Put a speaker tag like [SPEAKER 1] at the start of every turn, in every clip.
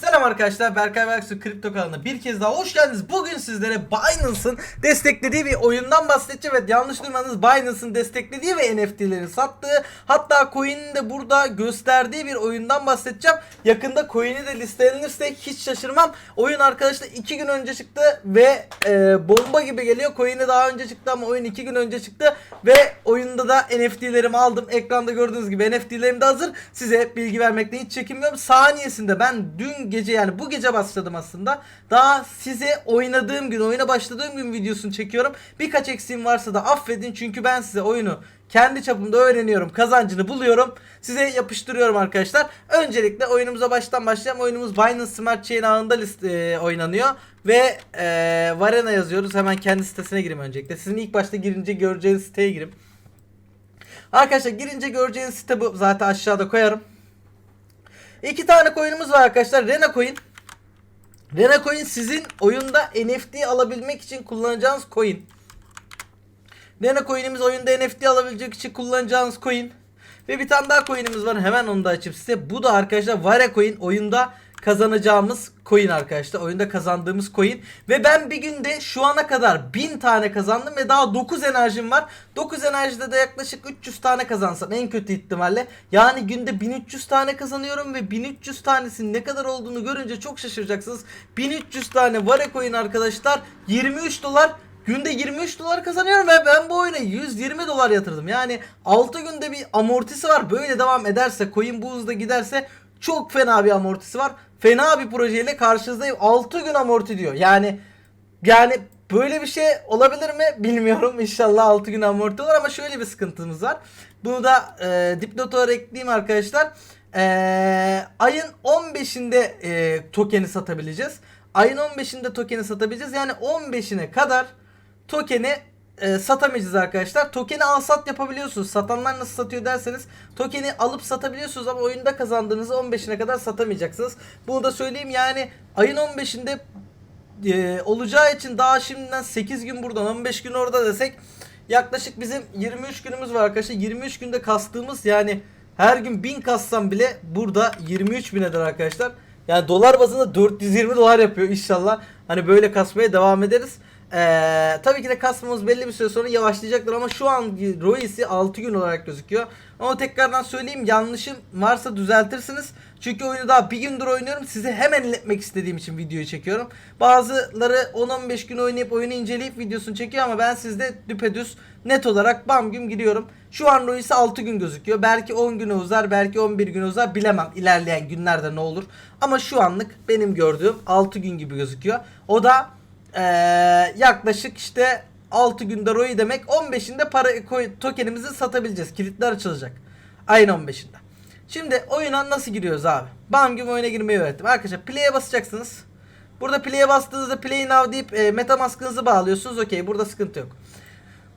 [SPEAKER 1] Selam arkadaşlar Berkay Berksu Kripto kanalına bir kez daha hoş geldiniz. Bugün sizlere Binance'ın desteklediği bir oyundan bahsedeceğim. Evet yanlış duymadınız Binance'ın desteklediği ve NFT'leri sattığı hatta coin'in de burada gösterdiği bir oyundan bahsedeceğim. Yakında coin'i de listelenirse hiç şaşırmam. Oyun arkadaşlar 2 gün önce çıktı ve e, bomba gibi geliyor. Coin'i daha önce çıktı ama oyun 2 gün önce çıktı ve oyunda da NFT'lerimi aldım. Ekranda gördüğünüz gibi NFT'lerim de hazır. Size bilgi vermekten hiç çekinmiyorum. Saniyesinde ben dün gece yani bu gece başladım aslında. Daha size oynadığım gün, oyuna başladığım gün videosunu çekiyorum. Birkaç eksiğim varsa da affedin çünkü ben size oyunu kendi çapımda öğreniyorum. Kazancını buluyorum. Size yapıştırıyorum arkadaşlar. Öncelikle oyunumuza baştan başlayalım. Oyunumuz Binance Smart Chain ağında list, e, oynanıyor. Ve e, Varena yazıyoruz. Hemen kendi sitesine gireyim öncelikle. Sizin ilk başta girince göreceğiniz siteye girin. Arkadaşlar girince göreceğiniz site bu. Zaten aşağıda koyarım. İki tane coin'imiz var arkadaşlar. Rena coin. Rena coin sizin oyunda NFT alabilmek için kullanacağınız coin. Rena coin'imiz oyunda NFT alabilecek için kullanacağınız coin. Ve bir tane daha coin'imiz var. Hemen onu da açıp size. Bu da arkadaşlar Vare coin oyunda kazanacağımız coin arkadaşlar. Oyunda kazandığımız coin. Ve ben bir günde şu ana kadar 1000 tane kazandım ve daha 9 enerjim var. 9 enerjide de yaklaşık 300 tane kazansam en kötü ihtimalle. Yani günde 1300 tane kazanıyorum ve 1300 tanesinin ne kadar olduğunu görünce çok şaşıracaksınız. 1300 tane Vare coin arkadaşlar 23 dolar Günde 23 dolar kazanıyorum ve ben bu oyuna 120 dolar yatırdım. Yani 6 günde bir amortisi var. Böyle devam ederse, coin bu hızda giderse çok fena bir amortisi var. Fena bir projeyle karşınızdayım. 6 gün amorti diyor. Yani yani böyle bir şey olabilir mi bilmiyorum. İnşallah 6 gün amorti olur ama şöyle bir sıkıntımız var. Bunu da e, dipnot olarak ekleyeyim arkadaşlar. E, ayın 15'inde e, tokeni satabileceğiz. Ayın 15'inde tokeni satabileceğiz. Yani 15'ine kadar tokeni e, satamayacağız arkadaşlar. Tokeni al sat yapabiliyorsunuz. Satanlar nasıl satıyor derseniz tokeni alıp satabiliyorsunuz ama oyunda kazandığınızı 15'ine kadar satamayacaksınız. Bunu da söyleyeyim yani ayın 15'inde e, olacağı için daha şimdiden 8 gün buradan 15 gün orada desek yaklaşık bizim 23 günümüz var arkadaşlar. 23 günde kastığımız yani her gün 1000 kassam bile burada 23 bin eder arkadaşlar. Yani dolar bazında 420 dolar yapıyor inşallah. Hani böyle kasmaya devam ederiz. Ee, tabii ki de kasmamız belli bir süre sonra yavaşlayacaktır ama şu an Royce'i 6 gün olarak gözüküyor. Ama tekrardan söyleyeyim yanlışım varsa düzeltirsiniz. Çünkü oyunu daha bir gündür oynuyorum. Size hemen iletmek istediğim için videoyu çekiyorum. Bazıları 10-15 gün oynayıp oyunu inceleyip videosunu çekiyor ama ben sizde düpedüz net olarak bam gün gidiyorum. Şu an Royce'i 6 gün gözüküyor. Belki 10 güne uzar, belki 11 güne uzar bilemem. İlerleyen günlerde ne olur. Ama şu anlık benim gördüğüm 6 gün gibi gözüküyor. O da ee, yaklaşık işte 6 günde ROI demek 15'inde para koy- tokenimizi satabileceğiz. Kilitler açılacak. Ayın 15'inde. Şimdi oyuna nasıl giriyoruz abi? Bam gibi oyuna girmeyi öğrettim. Arkadaşlar play'e basacaksınız. Burada play'e bastığınızda play now deyip e, metamask'ınızı bağlıyorsunuz. Okey burada sıkıntı yok.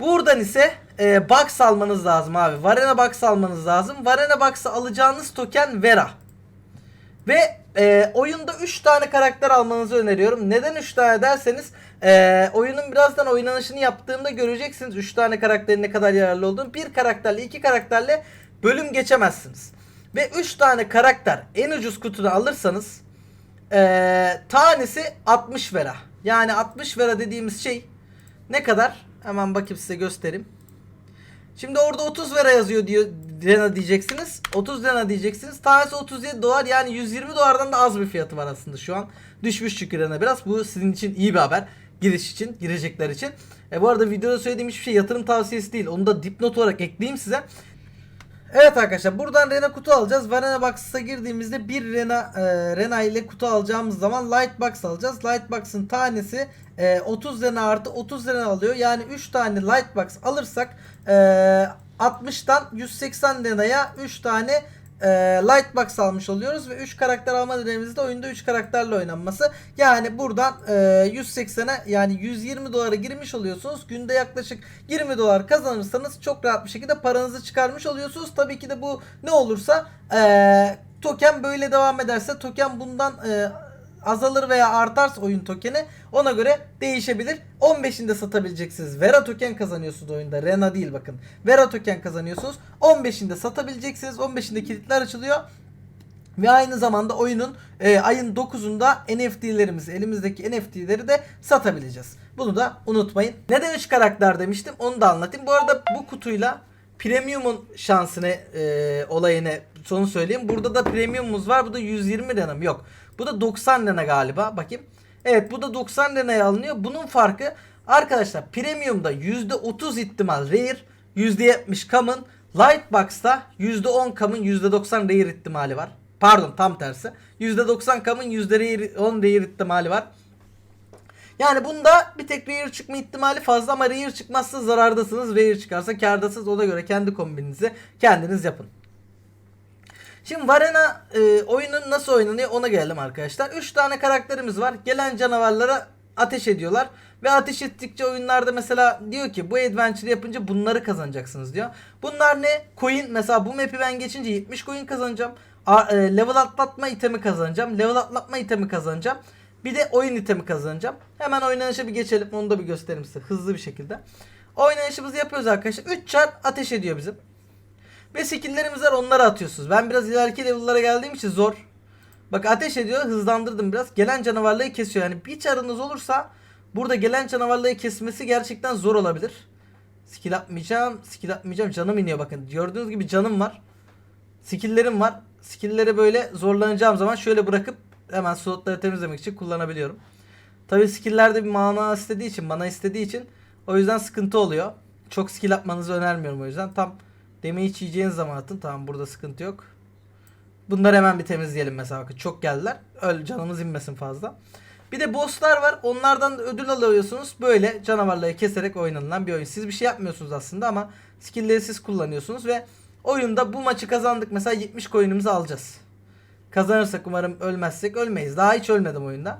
[SPEAKER 1] Buradan ise e, box almanız lazım abi. Varena box almanız lazım. Varena box'ı alacağınız token Vera. Ve e, oyunda 3 tane karakter almanızı öneriyorum. Neden 3 tane derseniz e, oyunun birazdan oynanışını yaptığımda göreceksiniz 3 tane karakterin ne kadar yararlı olduğunu. Bir karakterle 2 karakterle bölüm geçemezsiniz. Ve 3 tane karakter en ucuz kutuda alırsanız e, tanesi 60 vera. Yani 60 vera dediğimiz şey ne kadar? Hemen bakayım size göstereyim. Şimdi orada 30 vera yazıyor diyor lira diyeceksiniz. 30 lira diyeceksiniz. Tanesi 37 dolar yani 120 dolardan da az bir fiyatı var aslında şu an. Düşmüş çünkü lira biraz. Bu sizin için iyi bir haber. Giriş için, girecekler için. E bu arada videoda söylediğim hiçbir şey yatırım tavsiyesi değil. Onu da dipnot olarak ekleyeyim size. Evet arkadaşlar buradan Rena kutu alacağız. Varena Box'a girdiğimizde bir Rena e, Rena ile kutu alacağımız zaman Light Box alacağız. Light Box'ın tanesi e, 30 Rena artı 30 Rena alıyor. Yani 3 tane Light Box alırsak e, 60'tan 180 Rena'ya 3 tane e, Light Box almış oluyoruz ve 3 karakter alma denememizde oyunda 3 karakterle oynanması. Yani buradan e, 180'e yani 120 dolara girmiş oluyorsunuz. Günde yaklaşık 20 dolar kazanırsanız çok rahat bir şekilde paranızı çıkarmış oluyorsunuz. Tabii ki de bu ne olursa e, token böyle devam ederse token bundan e, azalır veya artarsa oyun tokeni ona göre değişebilir. 15'inde satabileceksiniz. Vera token kazanıyorsunuz oyunda. Rena değil bakın. Vera token kazanıyorsunuz. 15'inde satabileceksiniz. 15'inde kilitler açılıyor. Ve aynı zamanda oyunun e, ayın 9'unda NFT'lerimizi elimizdeki NFT'leri de satabileceğiz. Bunu da unutmayın. Neden 3 karakter demiştim onu da anlatayım. Bu arada bu kutuyla Premium'un şansını e, olayını sonu söyleyeyim. Burada da Premium'umuz var. Bu da 120 lira mı? Yok. Bu da 90 lira galiba. Bakayım. Evet bu da 90 liraya alınıyor. Bunun farkı arkadaşlar Premium'da %30 ihtimal Rare, %70 Common, Lightbox'ta %10 Common, %90 Rare ihtimali var. Pardon tam tersi. %90 Common, %10 Rare ihtimali var. Yani bunda bir tek rare çıkma ihtimali fazla ama rare çıkmazsa zarardasınız. Rare çıkarsa kârdasınız. Ona göre kendi kombininizi kendiniz yapın. Şimdi Varena e, oyunun nasıl oynanıyor ona gelelim arkadaşlar. 3 tane karakterimiz var. Gelen canavarlara ateş ediyorlar. Ve ateş ettikçe oyunlarda mesela diyor ki bu adventure yapınca bunları kazanacaksınız diyor. Bunlar ne? Coin mesela bu map'i ben geçince 70 coin kazanacağım. A, e, level atlatma itemi kazanacağım. Level atlatma itemi kazanacağım. Bir de oyun itemi kazanacağım. Hemen oynanışa bir geçelim. Onu da bir göstereyim size hızlı bir şekilde. Oynanışımızı yapıyoruz arkadaşlar. 3 çar ateş ediyor bizim. Ve skill'lerimiz var onları atıyorsunuz. Ben biraz ileriki level'lara geldiğim için zor. Bak ateş ediyor hızlandırdım biraz. Gelen canavarları kesiyor. Yani bir çarınız olursa burada gelen canavarları kesmesi gerçekten zor olabilir. Skill atmayacağım. Skill atmayacağım. Canım iniyor bakın. Gördüğünüz gibi canım var. Skill'lerim var. Skill'leri böyle zorlanacağım zaman şöyle bırakıp hemen slotları temizlemek için kullanabiliyorum. Tabi skill'lerde bir mana istediği için, mana istediği için o yüzden sıkıntı oluyor. Çok skill atmanızı önermiyorum o yüzden. Tam damage yiyeceğiniz zaman atın. Tamam burada sıkıntı yok. Bunları hemen bir temizleyelim mesela. Bakın çok geldiler. Öl canımız inmesin fazla. Bir de bosslar var. Onlardan da ödül alıyorsunuz. Böyle canavarları keserek oynanılan bir oyun. Siz bir şey yapmıyorsunuz aslında ama skill'leri siz kullanıyorsunuz ve oyunda bu maçı kazandık. Mesela 70 coin'imizi alacağız. Kazanırsak umarım ölmezsek ölmeyiz. Daha hiç ölmedim oyunda.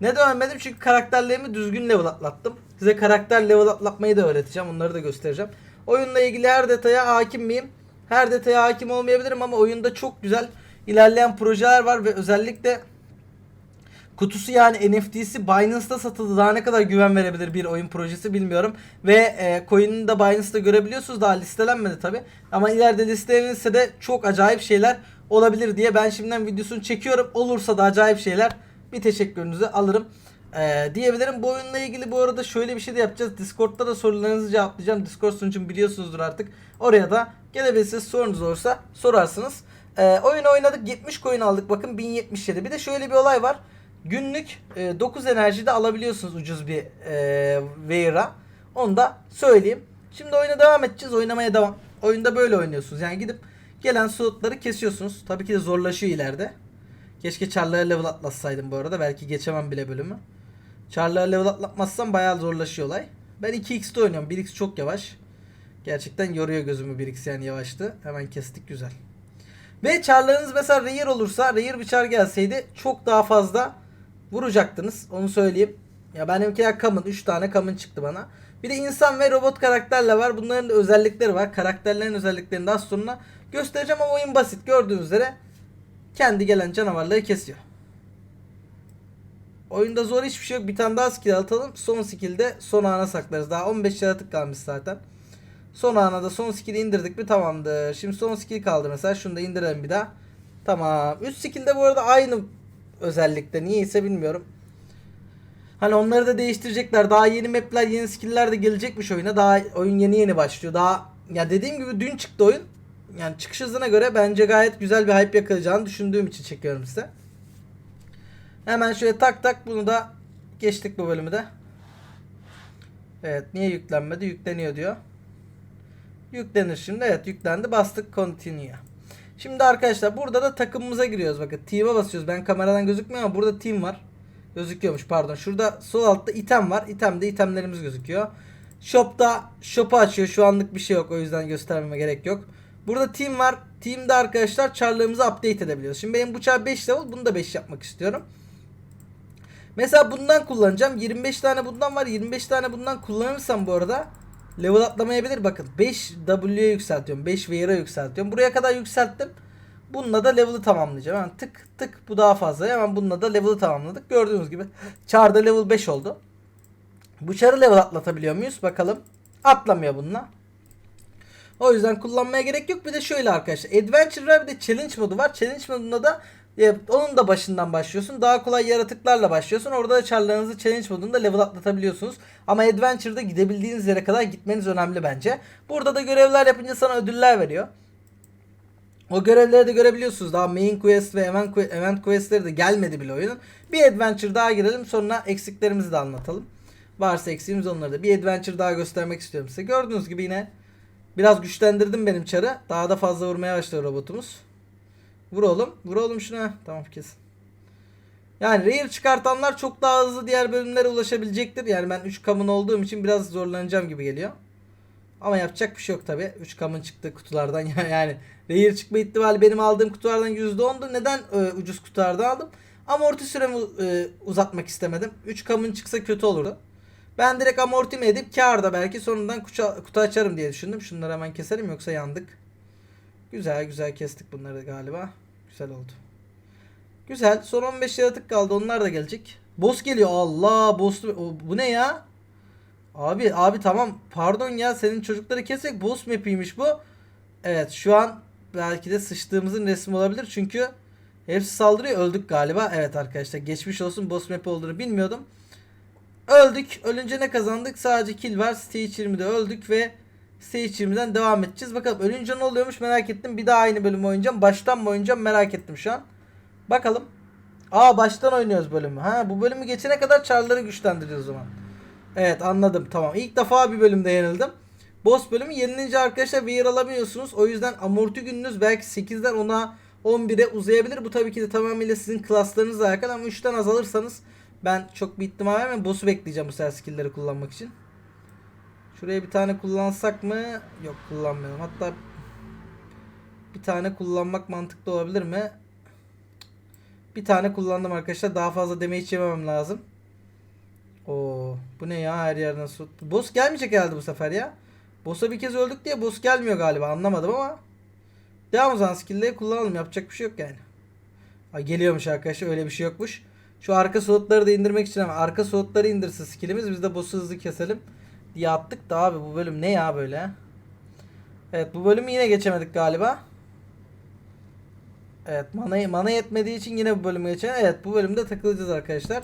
[SPEAKER 1] Neden ölmedim? Çünkü karakterlerimi düzgün level atlattım. Size karakter level atlatmayı da öğreteceğim. Onları da göstereceğim. Oyunla ilgili her detaya hakim miyim? Her detaya hakim olmayabilirim ama oyunda çok güzel ilerleyen projeler var ve özellikle kutusu yani NFT'si Binance'da satıldı. Daha ne kadar güven verebilir bir oyun projesi bilmiyorum. Ve e, coin'ini de Binance'da görebiliyorsunuz. Daha listelenmedi tabi. Ama ileride listelenirse de çok acayip şeyler olabilir diye ben şimdiden videosunu çekiyorum. Olursa da acayip şeyler bir teşekkürünüzü alırım. Ee, diyebilirim. Bu oyunla ilgili bu arada şöyle bir şey de yapacağız. Discord'da da sorularınızı cevaplayacağım. Discord sunucum biliyorsunuzdur artık. Oraya da gelebilirsiniz. Sorunuz olursa sorarsınız. Ee, oyun oynadık. 70 coin aldık. Bakın 1077. Bir de şöyle bir olay var. Günlük e, 9 enerjide alabiliyorsunuz ucuz bir e, Weir'a. Onu da söyleyeyim. Şimdi oyuna devam edeceğiz. Oynamaya devam. Oyunda böyle oynuyorsunuz. Yani gidip gelen slotları kesiyorsunuz. Tabii ki de zorlaşıyor ileride. Keşke Char'lara level atlatsaydım bu arada. Belki geçemem bile bölümü. Char'lara level atlatmazsam bayağı zorlaşıyor olay. Ben 2x'te oynuyorum. 1x çok yavaş. Gerçekten yoruyor gözümü 1x yani yavaştı. Hemen kestik güzel. Ve charlarınız mesela rare olursa rare bir char gelseydi çok daha fazla vuracaktınız. Onu söyleyeyim. Ya benimkiler common. 3 tane common çıktı bana. Bir de insan ve robot karakterle var. Bunların da özellikleri var. Karakterlerin özelliklerini daha sonra göstereceğim ama oyun basit. Gördüğünüz üzere kendi gelen canavarları kesiyor. Oyunda zor hiçbir şey yok. Bir tane daha skill atalım. Son skill'de son ana saklarız. Daha 15 yaratık kalmış zaten. Son ana da son skill'i indirdik mi tamamdır. Şimdi son skill kaldı mesela. Şunu da indirelim bir daha. Tamam. Üst skill'de bu arada aynı özellikte. Niyeyse bilmiyorum. Hani onları da değiştirecekler. Daha yeni map'ler, yeni skill'ler de gelecekmiş oyuna. Daha oyun yeni yeni başlıyor. Daha ya dediğim gibi dün çıktı oyun. Yani çıkış hızına göre bence gayet güzel bir hype yakalayacağını düşündüğüm için çekiyorum size. Hemen şöyle tak tak bunu da geçtik bu bölümü de. Evet niye yüklenmedi? Yükleniyor diyor. Yüklenir şimdi. Evet yüklendi. Bastık continue. Şimdi arkadaşlar burada da takımımıza giriyoruz. Bakın team'e basıyoruz. Ben kameradan gözükmüyor ama burada team var. Gözüküyormuş pardon. Şurada sol altta item var. İtemde itemlerimiz gözüküyor. Shop'ta shop'u açıyor. Şu anlık bir şey yok. O yüzden göstermeme gerek yok. Burada team var. Team'de arkadaşlar çarlarımızı update edebiliyoruz. Şimdi benim bu çar 5 level. Bunu da 5 yapmak istiyorum. Mesela bundan kullanacağım. 25 tane bundan var. 25 tane bundan kullanırsam bu arada level atlamayabilir. Bakın 5 W'ye yükseltiyorum. 5 Weir'a yükseltiyorum. Buraya kadar yükselttim. Bununla da level'ı tamamlayacağım. Hemen tık tık bu daha fazla. Hemen bununla da level'ı tamamladık. Gördüğünüz gibi çarda level 5 oldu. Bu çarı level atlatabiliyor muyuz? Bakalım. Atlamıyor bununla. O yüzden kullanmaya gerek yok. Bir de şöyle arkadaşlar. Adventure var bir de Challenge modu var. Challenge modunda da e, onun da başından başlıyorsun. Daha kolay yaratıklarla başlıyorsun. Orada da çarlarınızı challenge modunda level atlatabiliyorsunuz. Ama Adventure'da gidebildiğiniz yere kadar gitmeniz önemli bence. Burada da görevler yapınca sana ödüller veriyor. O görevleri de görebiliyorsunuz. Daha main quest ve event, event questleri de gelmedi bile oyunun. Bir adventure daha girelim sonra eksiklerimizi de anlatalım. Varsa eksiğimiz onları da. Bir adventure daha göstermek istiyorum size. Gördüğünüz gibi yine biraz güçlendirdim benim çarı. Daha da fazla vurmaya başladı robotumuz. Vur oğlum. Vur oğlum şuna. Tamam kesin. Yani rare çıkartanlar çok daha hızlı diğer bölümlere ulaşabilecektir. Yani ben 3 kamun olduğum için biraz zorlanacağım gibi geliyor. Ama yapacak bir şey yok tabi. 3 kamun çıktı kutulardan yani rare çıkma ihtimali benim aldığım kutulardan %10'du. Neden e, ucuz kutulardan aldım? Amorti süremi e, uzatmak istemedim. 3 kamun çıksa kötü olurdu. Ben direkt amortimi edip karda belki sonradan kutu, kutu açarım diye düşündüm. Şunları hemen keselim yoksa yandık. Güzel güzel kestik bunları galiba. Güzel oldu. Güzel. Son 15 yaratık kaldı. Onlar da gelecek. Boss geliyor. Allah boss o- bu ne ya? Abi abi tamam. Pardon ya senin çocukları kesek boss map'iymiş bu. Evet şu an belki de sıçtığımızın resmi olabilir. Çünkü hepsi saldırıyor. Öldük galiba. Evet arkadaşlar geçmiş olsun. Boss map olduğunu bilmiyordum. Öldük. Ölünce ne kazandık? Sadece kill var. Stage 20'de öldük ve 20'den devam edeceğiz. Bakalım ölünce ne oluyormuş merak ettim. Bir daha aynı bölümü oynayacağım. Baştan mı oynayacağım merak ettim şu an. Bakalım. Aa baştan oynuyoruz bölümü. Ha bu bölümü geçene kadar çarları güçlendiriyoruz o zaman. Evet anladım tamam. İlk defa bir bölümde yenildim. Boss bölümü yenilince arkadaşlar bir yer alamıyorsunuz. O yüzden amorti gününüz belki 8'den 10'a 11'e uzayabilir. Bu tabii ki de tamamıyla sizin klaslarınızla alakalı ama 3'ten azalırsanız ben çok bir ihtimal vermem. Boss'u bekleyeceğim bu sefer skill'leri kullanmak için. Şuraya bir tane kullansak mı? Yok kullanmayalım. Hatta bir tane kullanmak mantıklı olabilir mi? Bir tane kullandım arkadaşlar. Daha fazla damage yememem lazım. Oo, bu ne ya her yerden su. Boss gelmeyecek herhalde bu sefer ya. Boss'a bir kez öldük diye boss gelmiyor galiba anlamadım ama. Devam o zaman skill'leri kullanalım yapacak bir şey yok yani. Ay geliyormuş arkadaşlar öyle bir şey yokmuş. Şu arka slotları da indirmek için ama arka slotları indirse skillimiz biz de boss'u hızlı keselim diye attık da abi bu bölüm ne ya böyle? Evet bu bölümü yine geçemedik galiba. Evet mana, mana yetmediği için yine bu bölümü geçemedik. Evet bu bölümde takılacağız arkadaşlar.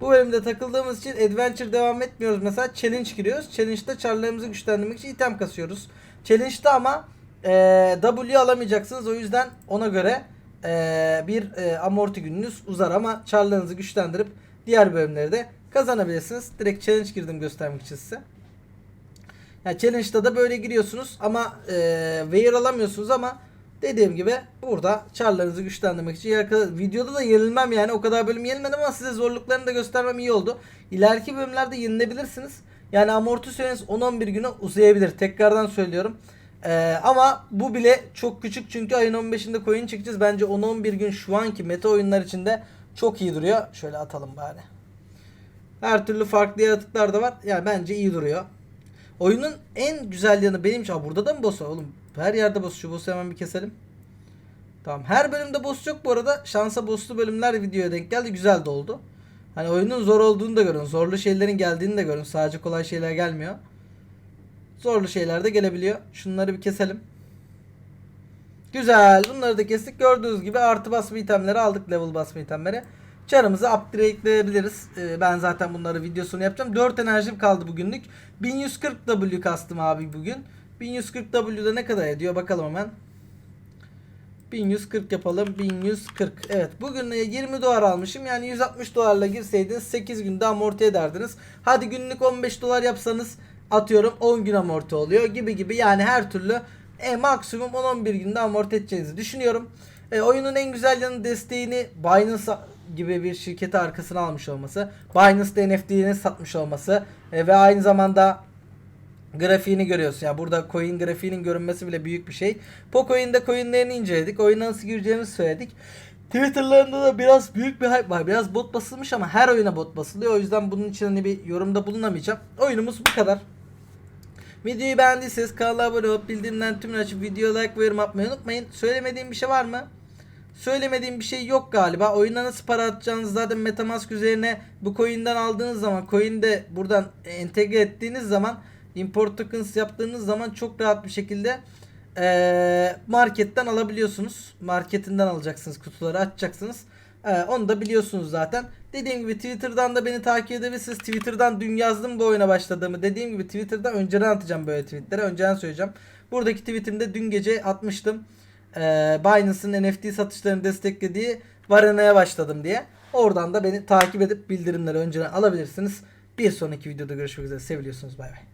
[SPEAKER 1] Bu bölümde takıldığımız için Adventure devam etmiyoruz. Mesela Challenge giriyoruz. Challenge'da çarlarımızı güçlendirmek için item kasıyoruz. Challenge'da ama e, W alamayacaksınız. O yüzden ona göre e, bir e, amorti gününüz uzar ama çarlarınızı güçlendirip diğer bölümleri de kazanabilirsiniz. Direkt challenge girdim göstermek için size. Yani challenge'da da böyle giriyorsunuz ama e, Wear alamıyorsunuz ama dediğim gibi burada çarlarınızı güçlendirmek için yer videoda da yenilmem yani o kadar bölüm yenilmedim ama size zorluklarını da göstermem iyi oldu. İleriki bölümlerde yenilebilirsiniz. Yani amorti süreniz 10-11 güne uzayabilir. Tekrardan söylüyorum. Ee, ama bu bile çok küçük çünkü ayın 15'inde coin çekeceğiz. Bence 10-11 gün şu anki meta oyunlar içinde çok iyi duruyor. Şöyle atalım bari. Her türlü farklı yaratıklar da var. Yani bence iyi duruyor. Oyunun en güzel yanı benim için. Burada da mı boss var oğlum? Her yerde boss. Şu boss'u hemen bir keselim. Tamam. Her bölümde boss yok bu arada. Şansa bosslu bölümler videoya denk geldi. Güzel de oldu. Hani oyunun zor olduğunu da görün. Zorlu şeylerin geldiğini de görün. Sadece kolay şeyler gelmiyor. Zorlu şeyler de gelebiliyor. Şunları bir keselim. Güzel. Bunları da kestik. Gördüğünüz gibi artı basma itemleri aldık. Level basma itemleri. Çarımızı upgrade'leyebiliriz. Ee, ben zaten bunları videosunu yapacağım. 4 enerjim kaldı bugünlük. 1140 W kastım abi bugün. 1140 W'da ne kadar ediyor bakalım hemen. 1140 yapalım. 1140. Evet bugün 20 dolar almışım. Yani 160 dolarla girseydiniz 8 günde amorti ederdiniz. Hadi günlük 15 dolar yapsanız atıyorum 10 gün amorti oluyor gibi gibi. Yani her türlü e, maksimum 10-11 günde amorti edeceğinizi düşünüyorum. E, oyunun en güzel yanı desteğini Binance gibi bir şirketi arkasına almış olması. Binance'da NFT'ini satmış olması. e, ve aynı zamanda grafiğini görüyorsun. Yani burada coin grafiğinin görünmesi bile büyük bir şey. Pocoin'de coinlerini inceledik. Oyuna nasıl gireceğimizi söyledik. Twitter'larında da biraz büyük bir hype var. Biraz bot basılmış ama her oyuna bot basılıyor. O yüzden bunun için hani bir yorumda bulunamayacağım. Oyunumuz bu kadar. Videoyu beğendiyseniz kanala abone olup bildirimden tümünü açıp video like ve yorum atmayı unutmayın. Söylemediğim bir şey var mı? Söylemediğim bir şey yok galiba. Oyuna nasıl para atacağınız zaten Metamask üzerine bu coin'den aldığınız zaman coin'de buradan entegre ettiğiniz zaman import tokens yaptığınız zaman çok rahat bir şekilde eee, marketten alabiliyorsunuz. Marketinden alacaksınız kutuları açacaksınız. Eee, onu da biliyorsunuz zaten. Dediğim gibi Twitter'dan da beni takip edebilirsiniz. Twitter'dan dün yazdım bu oyuna başladığımı. Dediğim gibi Twitter'da önceden atacağım böyle tweetleri. Önceden söyleyeceğim. Buradaki tweetimde dün gece atmıştım. Eee Binance'ın NFT satışlarını desteklediği Varana'ya başladım diye. Oradan da beni takip edip bildirimleri önceden alabilirsiniz. Bir sonraki videoda görüşmek üzere. Seviliyorsunuz. Bay bay.